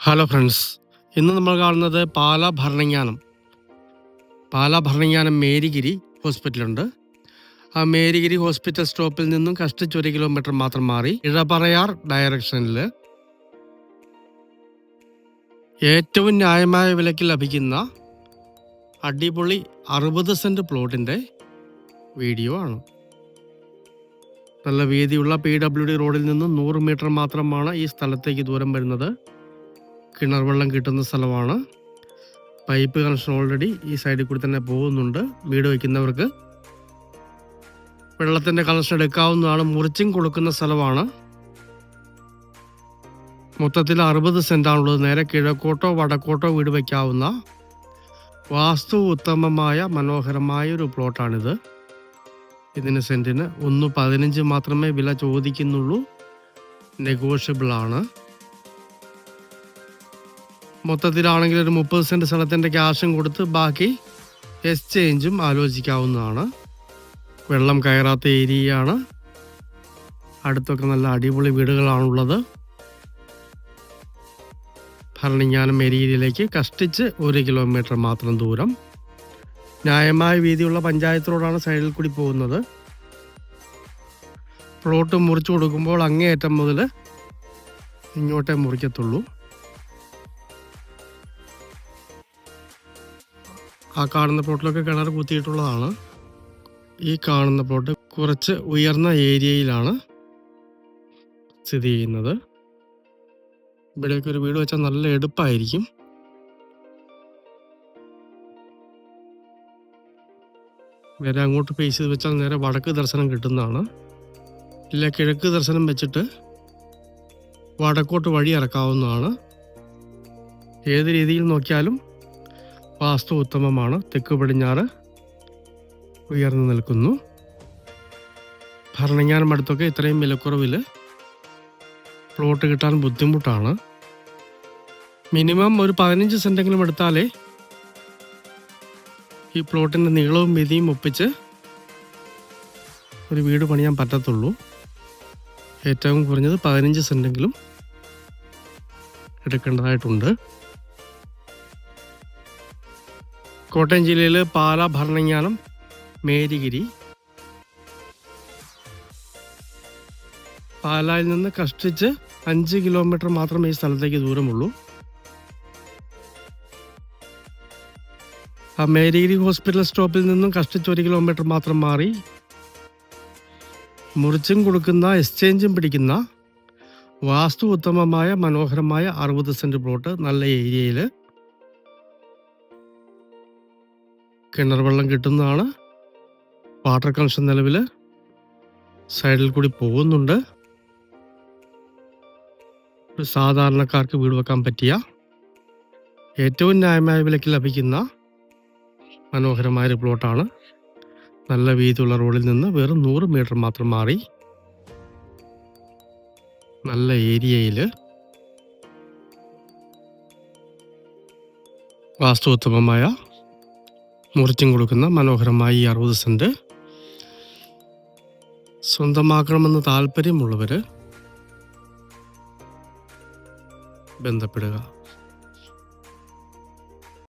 Hello friends ഇന്ന് നമ്മൾ കാണുന്നത് പാല ഭരണങ്ങാനം. പാല ഭരണങ്ങാനം മേരിഗിരി ഹോസ്പിറ്റലുണ്ട്. ആ മേരിഗിരി ഹോസ്പിറ്റൽ സ്റ്റോപ്പിൽ നിന്നും കഷ്ടിച്ച് ഒരു കിലോമീറ്റർ മാത്രം മാറി ഇഴപറയാർ ഡയറക്ഷനിൽ ഏറ്റവും ന്യായമായ വിലയ്ക്ക് ലഭിക്കുന്ന അടിപൊളി അറുപത് സെന്റ് പ്ലോട്ടിന്റെ വീഡിയോ ആണ്. നല്ല വീതിയുള്ള പി ഡബ്ല്യു ഡി റോഡിൽ നിന്നും നൂറ് മീറ്റർ മാത്രമാണ് ഈ സ്ഥലത്തേക്ക് ദൂരം വരുന്നത്. കിണർ വെള്ളം കിട്ടുന്ന സ്ഥലമാണ്. പൈപ്പ് കണക്ഷൻ ഓൾറെഡി ഈ സൈഡിൽ കൂടി തന്നെ പോകുന്നുണ്ട്. വീട് വയ്ക്കുന്നവർക്ക് വെള്ളത്തിന്റെ കണക്ഷൻ എടുക്കാവുന്നതാണ്. മുറിച്ചും കൊടുക്കുന്ന സ്ഥലമാണ്. മൊത്തത്തിൽ അറുപത് സെന്റാണുള്ളത് നേരെ കിഴക്കോട്ടോ വടക്കോട്ടോ വീട് വയ്ക്കാവുന്ന വാസ്തു ഉത്തമമായ മനോഹരമായ ഒരു പ്ലോട്ടാണിത്. ഇതിന് സെന്റിന് ഒന്ന് പതിനഞ്ച് മാത്രമേ വില ചോദിക്കുന്നുള്ളൂ. നെഗോഷ്യബിളാണ്. ആണ് മൊത്തത്തിലാണെങ്കിൽ ഒരു മുപ്പത് സെന്റ് സ്ഥലത്തിന്റെ ക്യാഷും കൊടുത്ത് ബാക്കി എക്സ്ചേഞ്ചും ആലോചിക്കാവുന്നതാണ്. വെള്ളം കയറാത്ത ഏരിയയാണ്. അടുത്തൊക്കെ നല്ല അടിപൊളി വീടുകളാണുള്ളത്. ഭരണിഞ്ഞാനം ഏരിയയിലേക്ക് കഷ്ടിച്ച് ഒരു കിലോമീറ്റർ മാത്രം ദൂരം. ന്യായമായ വീതിയുള്ള പഞ്ചായത്ത് റോഡാണ് സൈഡിൽ കൂടി പോകുന്നത്. പ്ലോട്ട് മുറിച്ചു കൊടുക്കുമ്പോൾ അങ്ങേയറ്റം മുതൽ ഇങ്ങോട്ടേ മുറിക്കത്തുള്ളൂ. ആ കാണുന്ന പ്ലോട്ടിലൊക്കെ കിണർ കുത്തിയിട്ടുള്ളതാണ്. ഈ കാണുന്ന പ്ലോട്ട് കുറച്ച് ഉയർന്ന ഏരിയയിലാണ് സ്ഥിതി ചെയ്യുന്നത്. ഇവിടെയൊക്കെ ഒരു വീട് വെച്ചാൽ നല്ല എടുപ്പായിരിക്കും. നേരെ അങ്ങോട്ട് ഫേസ് ചെയ്ത് വെച്ചാൽ നേരെ വടക്ക് ദർശനം കിട്ടുന്നതാണ്. ഇല്ല കിഴക്ക് ദർശനം വെച്ചിട്ട് വടക്കോട്ട് വഴി ഇറക്കാവുന്നതാണ്. ഏത് രീതിയിൽ നോക്കിയാലും വാസ്തു ഉത്തമമാണ് തെക്ക് പടിഞ്ഞാറ് ഉയർന്നു നിൽക്കുന്നു. ഭരണങ്ങാനം അടുത്തൊക്കെ ഇത്രയും വിലക്കുറവിൽ പ്ലോട്ട് കിട്ടാൻ ബുദ്ധിമുട്ടാണ്. മിനിമം ഒരു പതിനഞ്ച് സെന്റെങ്കിലും എടുത്താലേ ഈ പ്ലോട്ടിന്റെ നീളവും വീതിയും ഒപ്പിച്ച് ഒരു വീട് പണിയാൻ പറ്റത്തുള്ളൂ. ഏറ്റവും കുറഞ്ഞത് പതിനഞ്ച് സെന്റെങ്കിലും എടുക്കേണ്ടതായിട്ടുണ്ട്. കോട്ടയം ജില്ലയിൽ പാല ഭരണങ്ങാനം മേരിഗിരി. പാലായിൽ നിന്ന് കഷ്ടിച്ച് അഞ്ച് കിലോമീറ്റർ മാത്രമേ ഈ സ്ഥലത്തേക്ക് ദൂരമുള്ളൂ. ആ മേരിഗിരി ഹോസ്പിറ്റൽ സ്റ്റോപ്പിൽ നിന്നും കഷ്ടിച്ച് ഒരു കിലോമീറ്റർ മാത്രം മാറി. മുറിച്ചും കൊടുക്കുന്ന എക്സ്ചേഞ്ചും പിടിക്കുന്ന വാസ്തു ഉത്തമമായ മനോഹരമായ അറുപത് സെന്റ് പ്ലോട്ട് നല്ല ഏരിയയിൽ കിണർ വെള്ളം കിട്ടുന്നതാണ്. വാട്ടർ കണക്ഷൻ നിലവിൽ സൈഡിൽ കൂടി പോകുന്നുണ്ട്. ഒരു സാധാരണക്കാർക്ക് വീട് വെക്കാൻ പറ്റിയ ഏറ്റവും ന്യായമായ വിലയ്ക്ക് ലഭിക്കുന്ന മനോഹരമായ ഒരു പ്ലോട്ടാണ് നല്ല വീതിയുള്ള റോഡിൽ നിന്ന് വെറും നൂറ് മീറ്റർ മാത്രം മാറി. നല്ല ഏരിയയിൽ. വാസ്തുവോത്തമമായ മുറിച്ചും കൊടുക്കുന്ന മനോഹരമായ ഈ അറുപത് സെന്റ് സ്വന്തമാക്കണമെന്ന് താല്പര്യമുള്ളവർ ബന്ധപ്പെടുക.